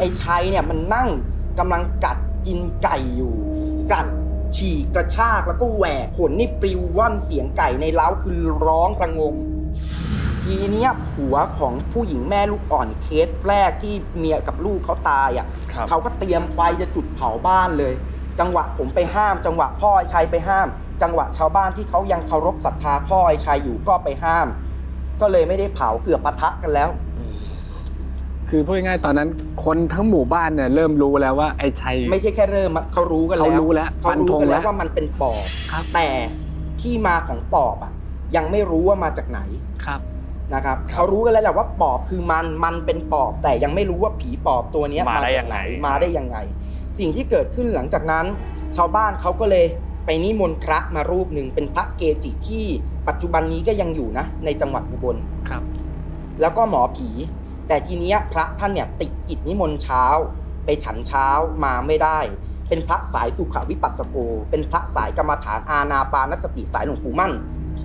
ไอ้ชัยเนี่ยมันนั่งกำลังกัดกินไก่อยู่ กัดฉีกกระชากแล้วก็แหวกขนนี่ปลิวว่อนเสียงไก่ในเล้าคือร้องระงม ทีเนี้ยผัวของผู้หญิงแม่ลูกอ่อนเคสแรกที่เมียกับลูกเขาตายอะครับเขาก็เตรียมไฟจะจุดเผาบ้านเลย จังหวะผมไปห้าม จังหวะพ่อไอ้ชัยไปห้าม จังหวะชาวบ้านที่เขายังเคารพศรัทธาพ่อไอ้ชัยอยู่ก็ไปห้าม ก็เลยไม่ได้เผาเกือบปะทะกันแล้ว คือพูดง่ายๆตอนนั้นคนทั้งหมู่บ้านเนี่ยเริ่มรู้แล้วว่าไอ้ชัย ไม่ใช่แค่เริ่มอะเขารู้กันแล้วเขารู้แล้วเขาฟันธรู้งกันแล้แล้ววว่ามันเป็นปอบครับ แต่ที่มาของปอบอะ ยังไม่รู้ว่ามาจากไหนครับ นะครับเขารู้กันแล้วแหละว่าปอบคือมันมันเป็นปอบ แต่ยังไม่รู้ว่าผีปอบตัวเนี้ยมาได้จกยังไง มาได้ยังไง สิ่งที่เกิดขึ้นหลังจากนั้น ชาวบ้านเขาก็เลยไปนิมนต์พระมารูปหนึ่งเป็นพระเกจิที่ปัจจุบันนี้ก็ยังอยู่นะในจังหวัดอุบล ครับ แล้วก็หมอผี แต่ทีเนี้ยพระท่านเนี่ยติดกิจนิมนต์เช้า ไปฉันเช้ามาไม่ได้ เป็นพระสายสุขวิปัสสโก เป็นพระสายกรรมฐานอาณาปานสติสายหลวงปู่มั่น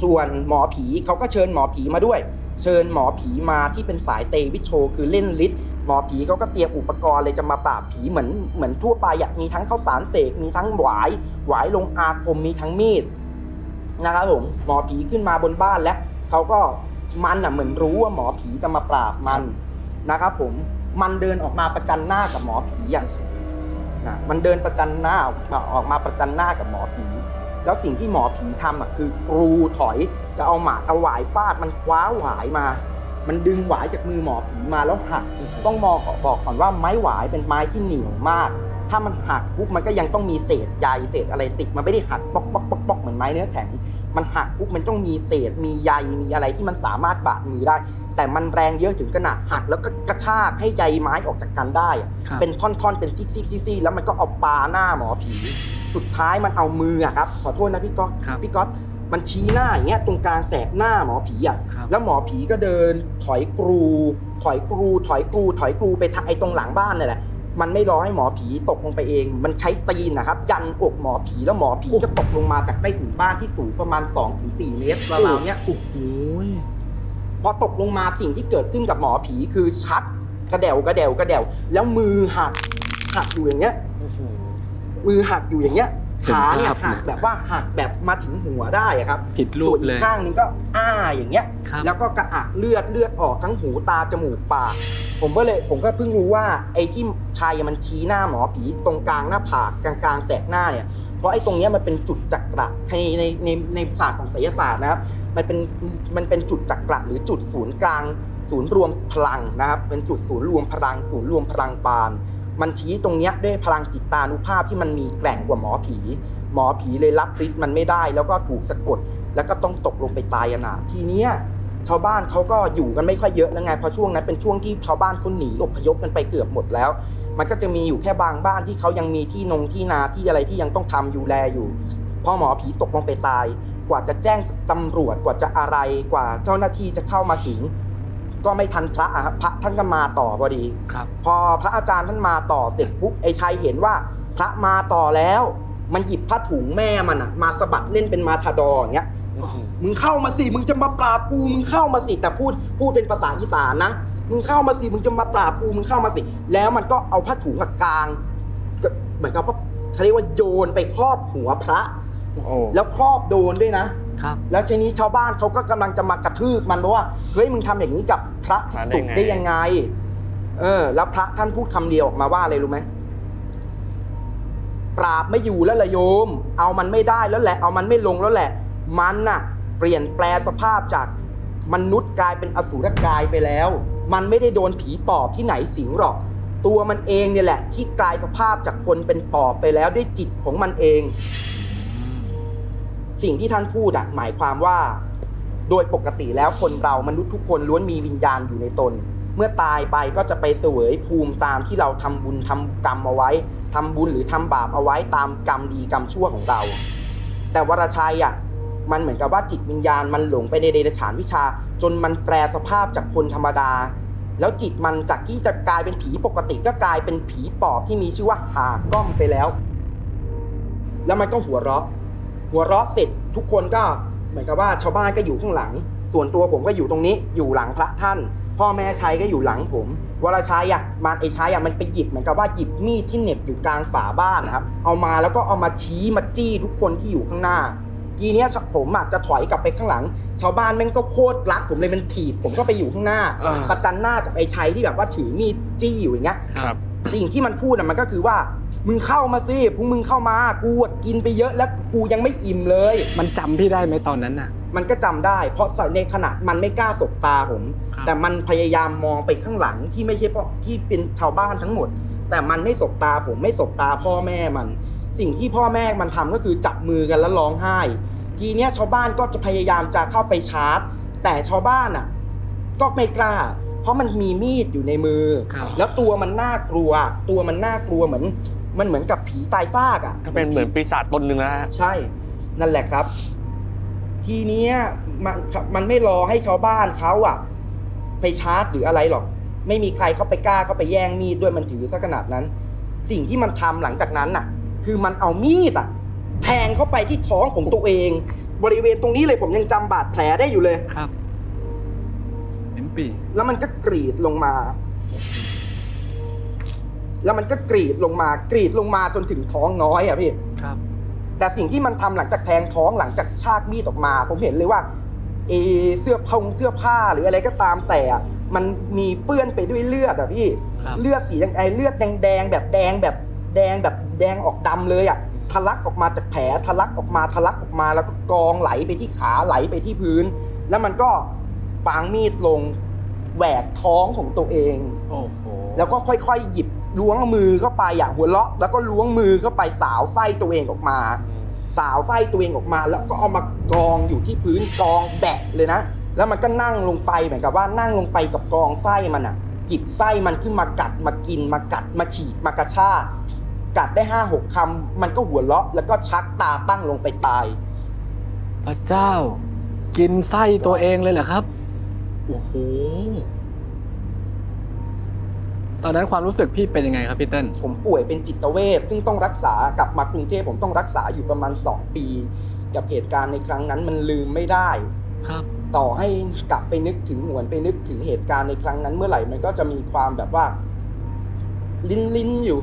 ส่วนหมอผีเขาก็เชิญหมอผีมาด้วย เชิญหมอผีมาที่เป็นสายเตวิโชคือเล่นฤทธิ์หมอผีเขาก็เตรียมอุปกรณ์เลยจะมาปราบผีเหมือนเหมือนทั่วไปอะมีทั้งข้าวสารเสกมีทั้งหวายหวายลงอาคมมีทั้งมีดนะครับผมหมอผีขึ้นมาบนบ้านแล้วเขาก็มันอะเหมือนรู้ว่าหมอผีจะมาปราบมัน นะครับผมมันเดินออกมาประจันหน้ากับหมอผีอย่างนะมันเดินประจันหน้าออกมาประจันหน้ากับหมอผีแล้วสิ่งที่หมอผีทำอะคือกรูถอยจะเอาหมาเอาหวายฟาดมันคว้าหวายมา มันดึงหวายจากมือหมอผีมาแล้วหักต้องมองก่อบอกก่อนว่าไม้หวายเป็นไม้ที่เหนียวมาก ถ้ามันหักปุ๊บมันก็ยังต้องมีเศษใยเศษอะไรติดมันไม่ได้หักปอกปอกปอกปอกเหมือนไม้เนื้อแข็ง มันหักปุ๊บมันต้องมีเศษ มีใยมีอะไรที่มันสามารถบาดมือได้ แต่มันแรงเยอะถึงขนาดหักแล้วก็กระชากให้ใยไม้ออกจากกันได้อะครับเป็นท่อนๆเป็นซี่ซี่ซี่แล้วมันก็เอาปาหน้าหมอผี สุดท้ายมันเอามืออะครับขอโทษนะพี่ก๊อตครับ พี่ก๊อตมันชี้หน้าอย่างเงี้ยตรงกลางแสกหน้าหมอผีอะ ครับ แล้วหมอผีก็เดินถอยกรู ถอยกรู ถอยกรู ถอยกรูไปทางไอ้ตรงหลังบ้านนี่แหละ มันไม่รอให้หมอผีตกลงไปเอง มันใช้ตีนนะครับ ยันอกหมอผีแล้วหมอผีก็ตกลงมาจากใต้ถุนบ้านที่สูงประมาณ2-4เมตรราวๆเนี้ยโอ้โหพอตกลงมาสิ่งที่เกิดขึ้นกับหมอผีคือชักกระเดวกระเดวกระเดวแล้วมือหักหักอยู่อย่างเงี้ยโอ้โหมือหักอยู่อย่างเงี้ยเห็น ขาเนี่ยภาพหักเลยแบบว่าหักแบบมาถึงหัวได้อะครับผิดรูส่วปนอีเลกยข้างนึงก็อ้าอย่างเงี้ยครับแล้วก็กระอักเลือดเลือดออกทั้งหูตาจมูกปากผมก็เลยผมก็เพิ่งรู้ว่าไอ้ที่ชายมันชี้หน้าหมอผีตรงกลางหน้าผากกลางกลางๆแสกหน้าเนี่ยเพราะไอ้ตรงเนี้ยมันเป็นจุดจักระในในในในศาสตร์ของไสยศาสตร์นะครับ มันเป็นมันเป็นจุดจักระหรือจุดศูนย์กลาง ศูนย์รวมพลังนะครับ เป็นจุดศูนย์รวมพลัง ศูนย์รวมพลังปาน มันชี้ตรงเนี้ยด้วยพลังจิตตานุภาพที่มันมีแกร่งกว่าหมอผี หมอผีเลยรับฤทธิ์มันไม่ได้ แล้วก็ถูกสะกด แล้วก็ต้องตกลงไปตายอนาถทีเนี้ยชาวบ้านเขาก็อยู่กันไม่ค่อยเยอะแล้วไงเพราะช่วงนั้นเป็นช่วงที่ชาวบ้านเขาหนีอพยพกันไปเกือบหมดแล้ว มันก็จะมีอยู่แค่บางบ้านที่เขายังมีที่นงที่นาที่อะไรที่ยังต้องทำอยู่แลอยู่พอหมอผีตกลงไปตาย กว่าจะแจ้งตำรวจกว่าจะอะไรกว่าเจ้าหน้าที่จะเข้ามาถึง ก็ไม่ทันพระอะครับพระท่านก็มาต่อพอดี ครับ พอพระอาจารย์ท่านมาต่อเสร็จปุ๊บไอ้ชัยเห็นว่า พระมาต่อแล้ว มันหยิบผ้าถุงแม่มันอะมาสะบัดเล่นเป็นมาทาดอร์อย่างเงี้ย มึงเข้ามาสิ มึงจะมาปราบกูมึงเข้ามาสิแต่พูดพูดเป็นภาษาอีสานนะ มึงเข้ามาสิ มึงจะมาปราบกูมึงเข้ามาสิ แล้วมันก็เอาผ้าถุงกับกลางก็เหมือนกับว่าเขาเรียกว่าโยนไปครอบหัวพระ โอ้โหแล้วครอบโดนด้วยนะ ครับแล้วทีนี้ชาวบ้านเขาก็กำลังจะมากระทืบมันเพราะว่าเฮ้ยมึงทำอย่างนี้กับพระภิกษุได้ยังไง เออ แล้วพระท่านพูดคำเดียวออกมาว่าอะไรรู้ไหมปราบไม่อยู่แล้วละโยม เอามันไม่ได้แล้วแหละ เอามันไม่ลงแล้วแหละ มันน่ะ เปลี่ยนแปลสภาพจากมนุษย์กลายเป็นอสูรกายไปแล้ว มันไม่ได้โดนผีปอบที่ไหนสิงหรอก ตัวมันเองเนี่ยแหละ ที่กลายสภาพจากคนเป็นปอบไปแล้วด้วยจิตของมันเอง สิ่งที่ท่านพูดอะหมายความว่า โดยปกติแล้วคนเรามนุษย์ทุกคนล้วนมีวิญญาณอยู่ในตน เมื่อตายไปก็จะไปเสวยภูมิตามที่เราทำบุญทำกรรมเอาไว้ทำบุญหรือทำบาปเอาไว้ตามกรรมดีกรรมชั่วของเรา แต่วรชัยอะมันเหมือนกับว่าจิตวิญญาณมันหลงไปในเดรัจฉานวิชา จนมันแปลสภาพจากคนธรรมดา แล้วจิตมันจากที่จะกลายเป็นผีปกติก็กลายเป็นผีปอบที่มีชื่อว่าหาก้อมไปแล้ว แล้วมันก็หัวเราะ หัวเราะเสร็จทุกคนก็เหมือนกับว่าชาวบ้านก็อยู่ข้างหลัง ส่วนตัวผมก็อยู่ตรงนี้อยู่หลังพระท่าน พ่อแม่ชัยก็อยู่หลังผม วรชัยอะมันไอ้ชัยอะมันไปหยิบเหมือนกับว่าหยิบมีดที่เหน็บอยู่กลางฝาบ้านนะครับ เอามาแล้วก็เอามาชี้มาจี้ทุกคนที่อยู่ข้างหน้าทีเนี้ยผมอะจะถอยกลับไปข้างหลัง ชาวบ้านแม่งก็โคตรรัก ผมเลยมันถีบผมก็ไปอยู่ข้างหน้าอ่าประจันหน้ากับไอ้ชัยที่แบบว่าถือมีดจี้อยู่อย่างเงี้ยครับ สิ่งที่มันพูดอะมันก็คือว่า มึงเข้ามาสิพวกมึงเข้ามากูอะกินไปเยอะแล้วกูยังไม่อิ่มเลย มันจำพี่ได้ไหมตอนนั้นน่ะ มันก็จำได้ เพราะในขณะมันไม่กล้าสบตาผม ครับ แต่มันพยายามมองไปข้างหลังที่ไม่ใช่เพราะที่เป็นชาวบ้านทั้งหมด แต่มันไม่สบตาผมไม่สบตาพ่อแม่มัน สิ่งที่พ่อแม่มันทำก็คือจับมือกันแล้วร้องไห้ ทีเนี้ยชาวบ้านก็จะพยายามจะเข้าไปชาร์จ แต่ชาวบ้านอะ ก็ไม่กล้า เพราะมันมีมีดอยู่ในมือ ครับแล้วตัวมันน่ากลัว ตัวมันน่ากลัวเหมือน มันเหมือนกับผีตายซากอะถ้าเป็นเหมือนปีศาจตนหนึ่งนะฮะ ใช่ นั่นแหละครับ ทีเนี้ยมันมันไม่รอให้ชาวบ้านเขาอะไปชาร์จหรืออะไรหรอก ไม่มีใครเขาไปกล้าเขาไปแย่งมีดด้วยมันถือซะขนาดนั้น สิ่งที่มันทำหลังจากนั้นน่ะ คือมันเอามีดอะแทงเข้าไปที่ท้องของตัวเอง บริเวณตรงนี้เลยผมยังจำบาดแผลได้อยู่เลย ครับเห็น ปีแล้วมันก็กรีดลงมา แล้วมันก็กรีดลงมากรีดลงมาจนถึงท้องน้อยอะพี่ครับ แต่สิ่งที่มันทำหลังจากแทงท้องหลังจากชากมีดออกมา ผมเห็นเลยว่าเอเสื้อพงเสื้อผ้าหรืออะไรก็ตามแต่อะมันมีเปื้อนไปด้วยเลือดอะพี่ครับเลือดสีแดงไอเลือดแดงๆแบบแดงแบบแดงแบบแดงออกดำเลยอะทะลักออกมาจากแผลทะลักออกมาทะลักออกมาแล้วก็กองไหลไปที่ขาไหลไปที่พื้น แล้วมันก็ปางมีดลง แหวกท้องของตัวเอง โอ้โหแล้วก็ค่อยๆ หยิบล้วงมือเข้าไปอย่างหัวเราะ แล้วก็ล้วงมือเข้าไปสาวไส้ตัวเองออกมา สาวไส้ตัวเองออกมา แล้วก็เอามากองอยู่ที่พื้นกองแบะเลยนะ แล้วมันก็นั่งลงไปเหมือนกับว่านั่งลงไปกับกองไส้มันอะหยิบไส้มันขึ้นมากัดมากินมากัดมาฉีกมากระชากกัดได้ห้าหกคำมันก็หัวเราะ แล้วก็ชักตาตั้งลงไปตาย พระเจ้า กินไส้ตัวเองเลยเหรอครับ โอ้โห ตอนนั้นความรู้สึกพี่เป็นยังไงครับพี่เติ้ลผมป่วยเป็นจิตเวชซึ่งต้องรักษากลับมากรุงเทพผมต้องรักษาอยู่ประมาณ 2 ปี กับเหตุการณ์ในครั้งนั้นมันลืมไม่ได้ ครับ ต่อให้กลับไปนึกถึงหวนไปนึกถึงเหตุการณ์ในครั้งนั้นเมื่อไหร่มันก็จะมีความแบบว่า ลิ้นลิ้นอยู่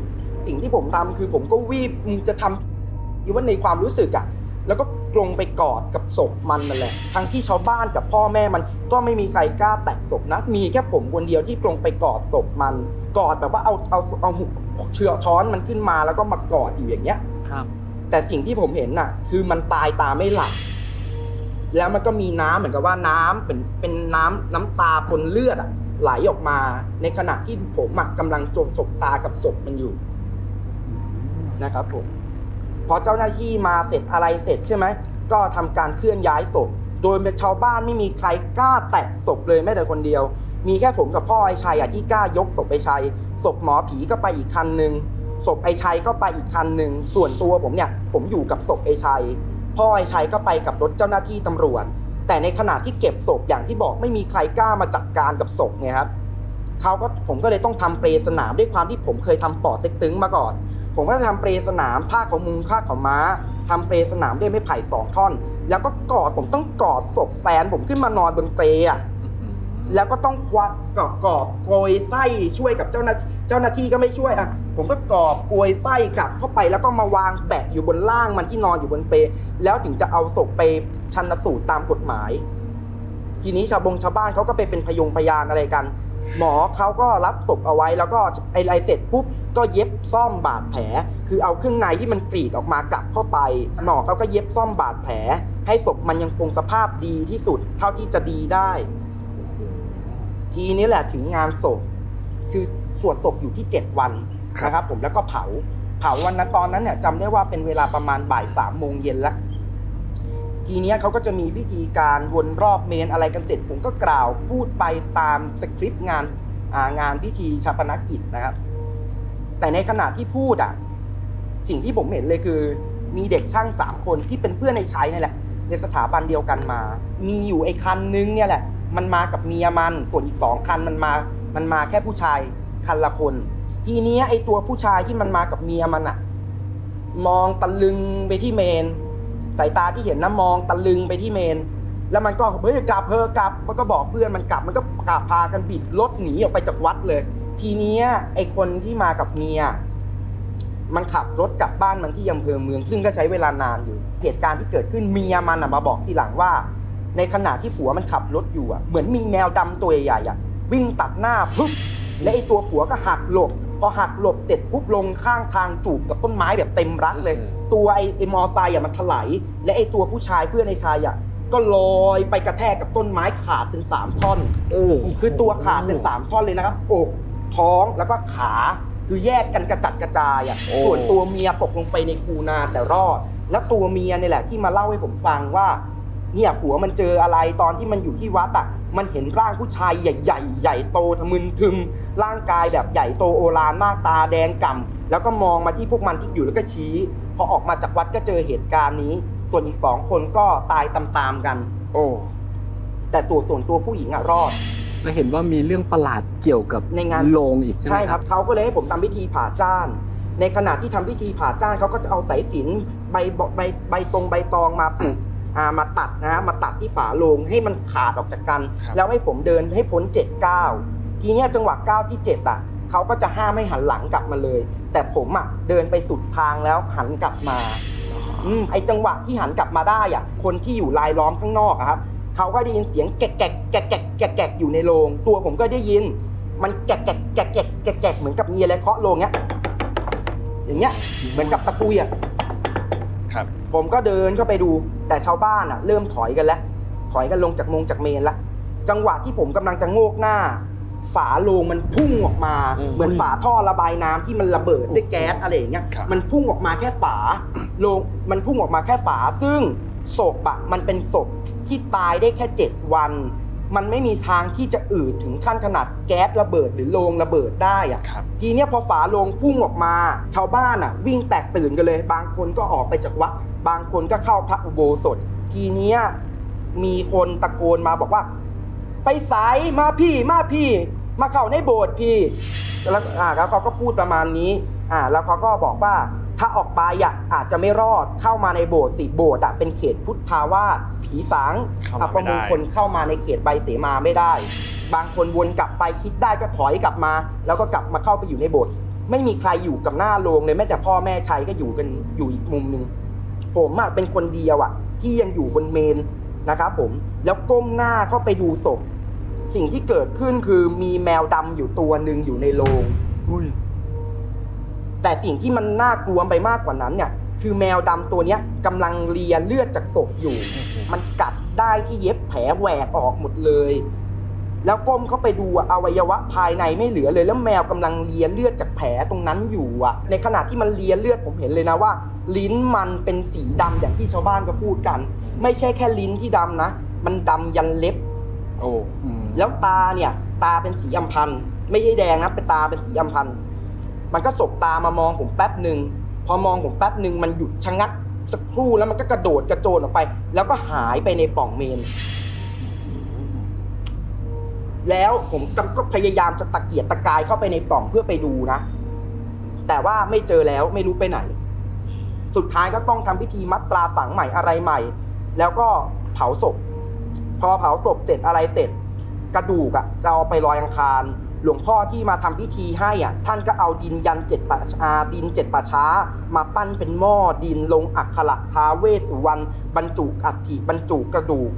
สิ่งที่ผมทำคือผมก็วีบมึงจะทำอยู่ว่าในความรู้สึกอะแล้วก็ ลงไปกอดกับศพมันนั่นแหละ ทั้งที่ชาวบ้านกับพ่อแม่มันก็ไม่มีใครกล้าแตะศพนะ มีแค่ผมคนเดียวที่ลงไปกอดศพมัน กอดแบบว่าเอาเอาเอาหุเชือกช้อนมันขึ้นมาแล้วก็มากอดอยู่อย่างเงี้ย ครับ แต่สิ่งที่ผมเห็นน่ะ คือมันตายตาไม่หลับ แล้วมันก็มีน้ำเหมือนกับว่าน้ำเป็นเป็นน้ำน้ำตาปนเลือดอะไหลออกมาในขณะที่ผมอะกำลังจมศพตากับศพมันอยู่ นะครับผม พอเจ้าหน้าที่มาเสร็จอะไรเสร็จใช่ไหมก็ทำการเคลื่อนย้ายศพ โดยชาวบ้านไม่มีใครกล้าแตะศพเลยแม้แต่คนเดียว มีแค่ผมกับพ่อไอ้ชัยอะที่กล้ายกศพไอ้ชัยศพหมอผีก็ไปอีกคันหนึ่งศพไอ้ชัยก็ไปอีกคันหนึ่งส่วนตัวผมเนี่ยผมอยู่กับศพไอ้ชัย พ่อไอ้ชัยก็ไปกับรถเจ้าหน้าที่ตำรวจ แต่ในขณะที่เก็บศพอย่างที่บอกไม่มีใครกล้ามาจัดการกับศพไงครับเขาก็ผมก็เลยต้องทำเปรสนามด้วยความที่ผมเคยทำปอดเต็กตึงมาก่อน ผมก็ทำเปรสนามผ้าของมุงผ้าของม้าทำเปรสนามด้วยไม้ไผ่สองท่อน แล้วก็กอดผมต้องกอดศพแฟนผมขึ้นมานอนบนเปรอะแล้วก็ต้องควักกรอบกรอบโกยไส้ช่วยกับเจ้าหน้าเจ้าหน้าที่ก็ไม่ช่วยอะผมก็กรอบโกยไส้กลับเข้าไปแล้วก็มาวางแปะอยู่บนล่างมันที่นอนอยู่บนเปลแล้วถึงจะเอาศพไปชันสูตรตามกฎหมาย ทีนี้ชาวบงชาวบ้านเขาก็ไปเป็นพยงพยานอะไรกัน หมอเขาก็รับศพเอาไว้แล้วก็ไอไรเสร็จปุ๊บ ก็เย็บซ่อมบาดแผล คือเอาเครื่องในที่มันกรีดออกมากลับเข้าไป หมอเขาก็เย็บซ่อมบาดแผล ให้ศพมันยังคงสภาพดีที่สุดเท่าที่จะดีได้ ทีนี้แหละถึงงานศพ คือสวดศพอยู่ที่เจ็ดวันครับนะครับผมแล้วก็เผา เผาวันนั้นตอนนั้นเนี่ยจำได้ว่าเป็นเวลาประมาณบ่ายสามโมงเย็นแล้วทีเนี้ยเขาก็จะมีพิธีการวนรอบเมนอะไรกันเสร็จผมก็กล่าวพูดไปตามสคริปต์งานอ่างานพิธีชาปนกิจนะครับ แต่ในขณะที่พูดอะ สิ่งที่ผมเห็นเลยคือ มีเด็กช่างสามคนที่เป็นเพื่อนในชัยนี่แหละ ในสถาบันเดียวกันมา มีอยู่ไอ้คันนึงเนี่ยแหละ มันมากับเมียมัน ส่วนอีกสองคันมันมา มันมาแค่ผู้ชายคันละคน ทีเนี้ยไอ้ตัวผู้ชายที่มันมากับเมียมันอะมองตะลึงไปที่เมน สายตาที่เห็นนะมองตะลึงไปที่เมนแล้วมันก็เฮ้ยกลับเพอกลับ มันก็บอกเพื่อนมันกลับ มันก็กลับพากันบิดรถหนีออกไปจากวัดเลย ทีเนี้ยไอคนที่มากับเมียมันขับรถกลับบ้านมันที่อำเภอเมือง ซึ่งก็ใช้เวลานานอยู่ เหตุการณ์ที่เกิดขึ้นเมียมันน่ะมาบอกทีหลังว่า ในขณะที่ผัวมันขับรถอยู่อะเหมือนมีแมวดำตัวใหญ่ๆอะวิ่งตัดหน้าปุ๊บและไอตัวผัวก็หักหลบ พอหักหลบเสร็จปุ๊บลงข้างทางจูบกับต้นไม้แบบเต็มรัดเลย ตัวไอไอมอไซค์อะมันถลายและไอตัวผู้ชายเพื่อนไอชายอะก็ลอยไปกระแทกกับต้นไม้ขาดเป็นสามท่อนโอ้คือตัวขาดเป็นสามท่อนเลยนะครับอก ท้องแล้วก็ขาคือแยกกันกระจัดกระจายอะโอ้ ส่วนตัวเมียตกลงไปในคูนาแต่รอด แล้วตัวเมียเนี่ยแหละที่มาเล่าให้ผมฟังว่า เนี่ยผัวมันเจออะไรตอนที่มันอยู่ที่วัดอะมันเห็นร่างผู้ชายใหญ่ๆใหญ่โตทะมึนทึมร่างกายแบบใหญ่โตโอฬารมากตาแดงก่ำแล้วก็มองมาที่พวกมันที่อยู่แล้วก็ชี้พอออกมาจากวัดก็เจอเหตุการณ์นี้ ส่วนอีกสองคนก็ตายตามๆกัน โอ้ แต่ตัวส่วนตัวผู้หญิงอะรอด แล้วเห็นว่ามีเรื่องประหลาดเกี่ยวกับในงาน โลงอีกใช่ไหมใช่ครับเขาก็เลยให้ผมทำพิธีผ่าจ้าน ในขณะที่ทำพิธีผ่าจ้านเขาก็จะเอาสายสิญจนใบใบใบตรงใบตองมาผูกอ่ามาตัดนะฮะมาตัดที่ฝาโลงให้มันขาดออกจากกัน ครับ แล้วให้ผมเดินให้พ้นเจ็ดเก้าทีเนี้ยจังหวะก้าวที่เจ็ดอะเขาก็จะห้ามให้หันหลังกลับมาเลย แต่ผมอะเดินไปสุดทางแล้วหันกลับมา อืมไอจังหวะที่หันกลับมาได้อะคนที่อยู่รายล้อมข้างนอกอะครับ เขาก็ได้ยินเสียงแกะแกะแกะแกะแกะแกะอยู่ในโรง ตัวผมก็ได้ยิน มันแกะแกะแกะแกะแกะแกะเหมือนกับมีอะไรเคาะโรงเงี้ย อย่างเงี้ย เหมือนกับตะกุยอะ ครับ ผมก็เดินเข้าไปดู แต่ชาวบ้านอะ เริ่มถอยกันแล้ว ถอยกันลงจากมงจากเมนล้วจังหวะที่ผมกำลังจะโงกหน้า ฝาโลงมันพุ่งออกมา อืมเหมือนฝาท่อระบายน้ำที่มันระเบิดด้วยแก๊สอะไรอย่างเงี้ย ครับ มันพุ่งออกมาแค่ฝาโลงมันพุ่งออกมาแค่ฝา ซึ่ง ศพอะมันเป็นศพที่ตายได้แค่เจ็ดวัน มันไม่มีทางที่จะอืดถึงขั้นขนาดแก๊สระเบิดหรือโลงระเบิดได้อะครับ ทีเนี้ยพอฝาโลงพุ่งออกมา ชาวบ้านอะวิ่งแตกตื่นกันเลย บางคนก็ออกไปจากวัด บางคนก็เข้าพระอุโบสถ ทีเนี้ยมีคนตะโกนมาบอกว่า ไปสายมาพี่มาพี่ มาเข้าในโบสถ์พี่แล้วอ่าแล้วเขาก็พูดประมาณนี้ อ่า แล้วเขาก็บอกว่า ถ้าออกไปอะอาจจะไม่รอดเข้ามาในโบสถ์สิโบสถ์อะเป็นเขตพุทธาวาสผีสางเข้ามาอัปมงคลไม่ได้เข้ามาในเขตใบเสมาไม่ได้ บางคนวนกลับไปคิดได้ก็ถอยกลับมา แล้วก็กลับมาเข้าไปอยู่ในโบสถ์ไม่มีใครอยู่กับหน้าโรงเลยแม้แต่พ่อแม่ชัยก็อยู่กันอยู่อีกมุมหนึ่งผมอะเป็นคนเดียวอะที่ยังอยู่บนเมนนะครับผมแล้วก้มหน้าเข้าไปดูศพ สิ่งที่เกิดขึ้นคือมีแมวดำอยู่ตัวหนึ่งอยู่ในโรงอุ้ย แต่สิ่งที่มันน่ากลัวไปมากกว่านั้นเนี่ย คือแมวดำตัวเนี้ยกำลังเลียเลือดจากศพอยู่ มันกัดได้ที่เย็บแผลแหวกออกหมดเลย แล้วก้มเข้าไปดูอะอวัยวะภายในไม่เหลือเลย แล้วแมวกำลังเลียเลือดจากแผลตรงนั้นอยู่อะในขณะที่มันเลียเลือดผมเห็นเลยนะว่า ลิ้นมันเป็นสีดำอย่างที่ชาวบ้านก็พูดกัน ไม่ใช่แค่ลิ้นที่ดำนะ มันดำยันเล็บ โอ้อืมแล้วตาเนี่ย ตาเป็นสีอัมพันธ์ไม่ใช่แดงนะเป็นตาเป็นสีอัมพันธ์ มันก็สบตามามองผมแป๊บหนึ่งพอมองผมแป๊บหนึ่งมันหยุดชะงักสักครู่แล้วมันก็กระโดดกระโจนออกไป แล้วก็หายไปในปล่องเมน แล้วผมก็พยายามจะตะเกียกตะกายเข้าไปในปล่องเพื่อไปดูนะ แต่ว่าไม่เจอแล้วไม่รู้ไปไหน สุดท้ายก็ต้องทำพิธีมัดตราฝังใหม่อะไรใหม่ แล้วก็เผาศพ พอเผาศพเสร็จอะไรเสร็จ กระดูกอะจะเอาไปลอยอังคาร หลวงพ่อที่มาทำพิธีให้อะท่านก็เอาดินยันเจ็ดป่าชาดินเจ็ดป่าช้า มาปั้นเป็นหม้อดินลงอักขระท้าเวสุวรรณบรรจุอัฐิบรรจุกระดูก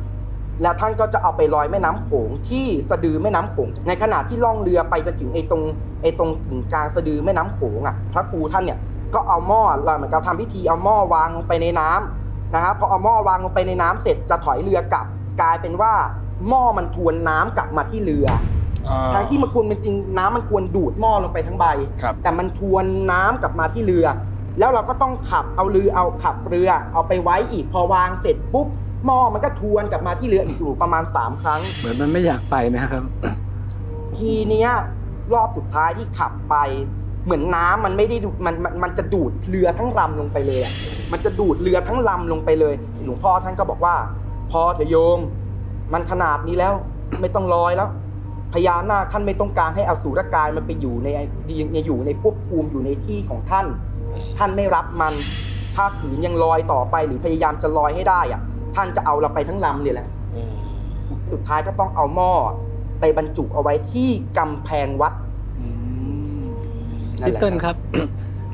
แล้วท่านก็จะเอาไปลอยแม่น้ำโขงที่สะดือแม่น้ำโขง ในขณะที่ล่องเรือไปจนถึงไอ้ตรงไอ้ตรงกึ่งกลางสะดือแม่น้ำโขงอะพระครูท่านเนี่ยก็เอาหม้อเราเหมือนกับทำพิธีเอาหม้อวางลงไปในน้ำนะครับพอเอาหม้อวางลงไปในน้ำเสร็จจะถอยเรือกลับ กลายเป็นว่าหม้อมันทวนน้ำกลับมาที่เรือ ทางที่มันควรเป็นจริงน้ำมันควรดูดหม้อลงไปทั้งใบครับแต่มันทวนน้ำกลับมาที่เรือ แล้วเราก็ต้องขับเอาเรือเอาขับเรือ เอาไปไว้อีกพอวางเสร็จปุ๊บหม้อมันก็ทวนกลับมาที่เรืออีกอยู่ประมาณ3ครั้ง เหมือนมันไม่อยากไปนะครับ ทีเนี้ยรอบสุดท้ายที่ขับไป เหมือนน้ำมันไม่ได้ดูดมันมันมันจะดูดเรือทั้งลำลงไปเลยอะมันจะดูดเรือทั้งลำลงไปเลยหลวงพ่อท่านก็บอกว่า พอเถอะโยม มันขนาดนี้แล้ว ไม่ต้องลอยแล้ว พญานาคท่านไม่ต้องการให้อสูรกายมันไปอยู่ในในอยู่ในภพภูมิอยู่ในที่ของท่าน ท่านไม่รับมัน ถ้าขืนยังลอยต่อไปหรือพยายามจะลอยให้ได้อะท่านจะเอาเราไปทั้งลำเนี่ยแหละอืมสุดท้ายก็ต้องเอาหม้อไปบรรจุเอาไว้ที่กำแพงวัดอืมนั่นพี่แหละเติ้ลครับ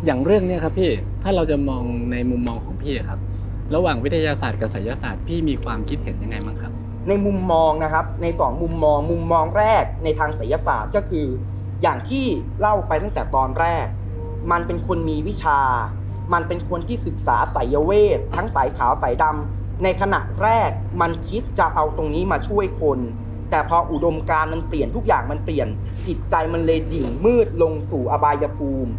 อย่างเรื่องเนี้ยครับพี่ถ้าเราจะมองในมุมมองของพี่อะครับ ระหว่างวิทยาศาสตร์กับไสยศาสตร์พี่มีความคิดเห็นยังไงบ้างครับ ในมุมมองนะครับ ในสองมุมมอง มุมมองแรกในทางไสยศาสตร์ก็คือ อย่างที่เล่าไปตั้งแต่ตอนแรก มันเป็นคนมีวิชา มันเป็นคนที่ศึกษาไสยเวท ทั้งสายขาวสายดำในขณะแรกมันคิดจะเอาตรงนี้มาช่วยคน แต่พออุดมการมันเปลี่ยนทุกอย่างมันเปลี่ยน จิตใจมันเลยดิ่งมืดลงสู่อบายภูมิ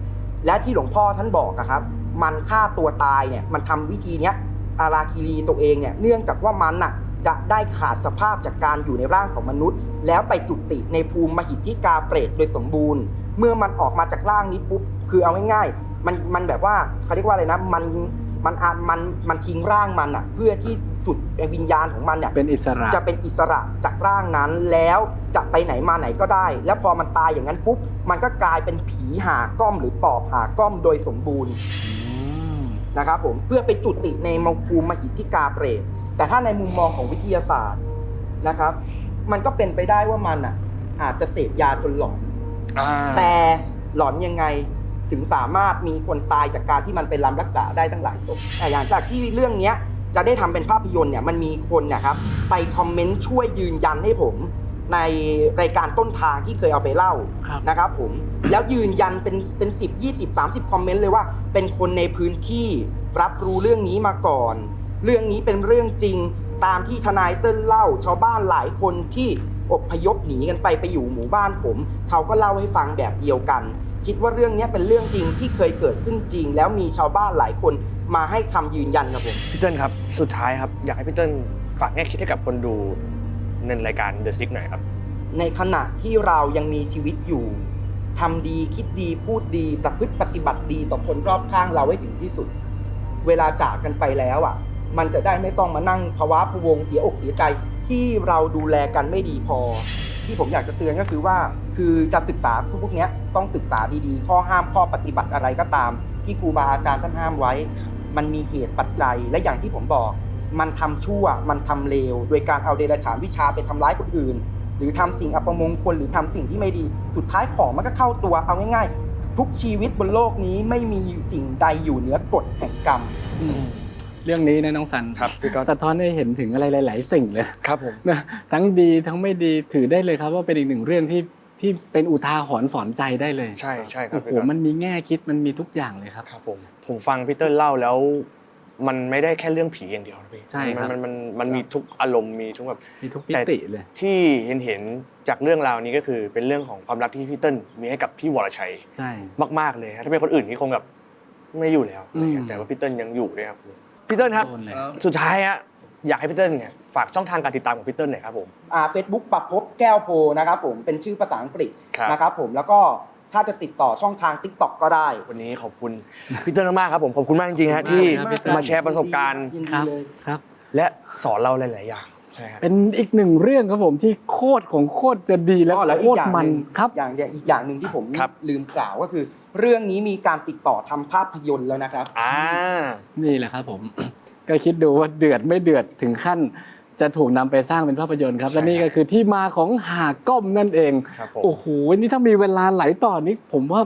และที่หลวงพ่อท่านบอกอะครับ มันฆ่าตัวตายเนี่ยมันทำวิธีเนี้ยอาราคิรีตัวเองเนี่ยเนื่องจากว่ามันน่ะ จะได้ขาดสภาพจากการอยู่ในร่างของมนุษย์ แล้วไปจุติในภูมิมหิทธิกาเปรตโดยสมบูรณ์ เมื่อมันออกมาจากร่างนี้ปุ๊บคือเอาง่ายๆมันมันแบบว่าเขาเรียกว่าอะไรนะมันมันอะมันมันทิ้งร่างมันอะเพื่อที่จุดวิญญาณของมันเนี่ยเป็นอิสระจะเป็นอิสระจากร่างนั้นแล้วจะไปไหนมาไหนก็ได้ แล้วพอมันตายอย่างนั้นปุ๊บมันก็กลายเป็นผีหาก้อมหรือปอบหาก้อมโดยสมบูรณ์นะครับผมเพื่อไปจุติในมภูมิมหิทธิกาเปรต แต่ถ้าในมุมมองของวิทยาศาสตร์นะครับ มันก็เป็นไปได้ว่ามันอะ อาจจะเสพยาจนหลอนอ่าแต่หลอนยังไงถึงสามารถมีคนตายจากการที่มันไปรับรักษาได้ตั้งหลายศพแต่อย่างจากที่เรื่องเนี้ยจะได้ทำเป็นภาพยนตร์เนี่ยมันมีคนเนะครับ ไปคอมเมนต์ช่วยยืนยันให้ผม ในรายการต้นทางที่เคยเอาไปเล่าครับ นะครับผม แล้วยืนยันเป็นเป็นสิบยี่สิบสามสิบคอมเมนต์เลยว่า เป็นคนในพื้นที่รับรู้เรื่องนี้มาก่อน เรื่องนี้เป็นเรื่องจริงตามที่ทนายเติ้ลเล่า ชาวบ้านหลายคนที่อพยพหนีกันไปไปอยู่หมู่บ้านผม เขาก็เล่าให้ฟังแบบเดียวกัน คิดว่าเรื่องนี้เป็นเรื่องจริงที่เคยเกิดขึ้นจริง แล้วมีชาวบ้านหลายคนมาให้คำยืนยันครับผมพี่เติ้ลครับสุดท้ายครับอยากให้พี่เติ้ลฝากแง่คิดให้กับคนดูในรายการ The Six หน่อยครับในขณะที่เรายังมีชีวิตอยู่ทำดีคิดดีพูดดีประพฤติปฏิบัติดีต่อคนรอบข้างเราให้ถึงที่สุด เวลาจากกันไปแล้วอะ มันจะได้ไม่ต้องมานั่งภาวะพวงเสียอกเสียใจ ที่เราดูแลกันไม่ดีพอ ที่ผมอยากจะเตือนก็คือว่า คือจะศึกษาพวกเนี้ยต้องศึกษาดีๆ ข้อห้ามข้อปฏิบัติอะไรก็ตาม ที่ครูบาอาจารย์ท่านห้ามไว้ มันมีเหตุปัจจัยและอย่างที่ผมบอก มันทำชั่วมันทำเลวโดยการเอาเดรัจฉานวิชาไปทำร้ายคนอื่น หรือทำสิ่งอัปมงคลหรือทำสิ่งที่ไม่ดี สุดท้ายของมันก็เข้าตัวเอาง่าย ๆ ทุกชีวิตบนโลกนี้ไม่มีสิ่งใดอยู่เหนือกฎแห่งกรรม เรื่องนี้นะน้องสันครับพี่ก๊อตสะท้อนให้เห็นถึงอะไรหลาย ๆ สิ่งเลยครับผมนะทั้งดีทั้งไม่ดีถือได้เลยครับว่าเป็นอีกหนึ่งเรื่องที่ที่เป็นอุทาหรณ์สอนใจได้เลยใช่ใช่ครับโอ้โหพี่ก๊อตมันมีแง่คิดมันมีทุกอย่างเลยครับ ครับผมผมฟังพี่เติ้ลเล่าแล้ว มันไม่ได้แค่เรื่องผีอย่างเดียวนะพี่ใช่ครับ มันมันมันมันมีทุกอารมณ์มีทุกแบบ มีทุกมิติเลย ที่เห็นเห็นจากเรื่องราวนี้ก็คือเป็นเรื่องของความรักที่พี่เติ้ลมีให้กับพี่วรชัยใช่ มาก ๆเลยครับถ้าเป็นคนอื่นนี่คงแบบไม่อยู่แล้วอะไรเงี้ยอืม แต่ว่าพี่เติ้ลยังอยู่ด้วยครับ พี่เติ้ลครับโดนเลยสุดท้ายฮะอยากให้พี่เติ้ลเนี่ยฝากช่องทางการติดตามของพี่เติ้ลหน่อยครับผม อ่าเฟซบุ๊กปับพบแก้วโพนะครับผมเป็นชื่อภาษาอังกฤษครับ นะครับผมแล้วก็ถ้าจะติดต่อช่องทาง t ิ k t o k ก็ได้วันนี้ขอบคุณพี่เติ้ลมากๆครับผมขอบคุณมากจริงๆฮะที่ขอบคุณมากครับพี่เติ้ล มาแชร์ประสบการณ์ ยินคดีรับเลย ครับ และสอนเราหลายๆอย่าง ใช่ครับ เป็นอีกหนึ่งเรื่องครับผมที่โคตรของโคตรจะดีและอ๋อแล้วโคอีกตอรย่างมัหนนึ่งครับ อย่างอย่างอีกอย่างหนึ่งที่ผมครับ ลืมกล่าวก็คือ เรื่องนี้มีการติดต่อทำภาพยนตร์แล้วนะครับ อ่า นี่แหละครับผม ก็คิดดูว่าเดือดไม่เดือดถึงขั้น จะถูกนำไปสร้างเป็นภาพยนตร์ครับ ใช่และนี่ก็คือที่มาของหาก้อมนั่นเองครับผม โอ้โหนี่ถ้ามีเวลาไหลต่อนี้ผมว่า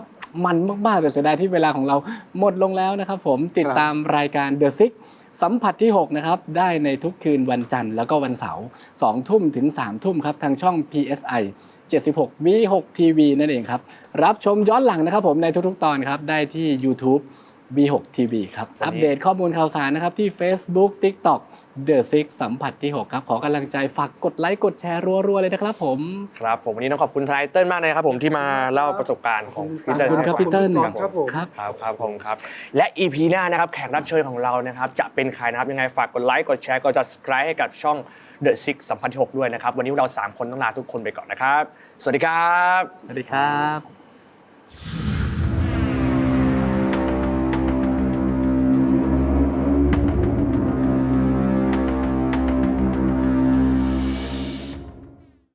มันมากๆแต่เสียดายที่เวลาของเราหมดลงแล้วนะครับผมติดตามรายการ The Six สัมผัสที่ 6 นะครับ ได้ในทุกคืนวันจันทร์แล้วก็วันเสาร์2ทุ่มถึง 3 ทุ่มครับ ทางช่อง PSI 76 V6 TV นั่นเองครับ รับชมย้อนหลังนะครับผมในทุกๆตอนครับ ได้ที่ YouTube V6 TV ครับวันนี้อัปเดตข้อมูลข่าวสารนะครับที่ Facebook TikTok The Six สัมผัสที่ 6 ครับ ขอกำลังใจฝากกดไลค์กดแชร์รัวๆเลยนะครับผม ครับผมวันนี้ต้องขอบคุณทนายเติ้ลมากเลยนะครับผมที่มาเล่าประสบการณ์ของพี่ขเติ้อบลคุณครับพี่เติ้ลครับผมครับครับครับขอบคุณครับ และ EP หน้านะครับแขกรับเชิญของเรานะครับจะเป็นใครนะครับยังไงฝากกดไลค์กดแชร์กด subscribe ให้กับช่อง The Six สัมพันธ์ที่ 6 ด้วยนะครับ วันนี้เรา 3 คนต้องลาทุกคนไปก่อนนะครับ สวัสดีครับ สวัสดีครับ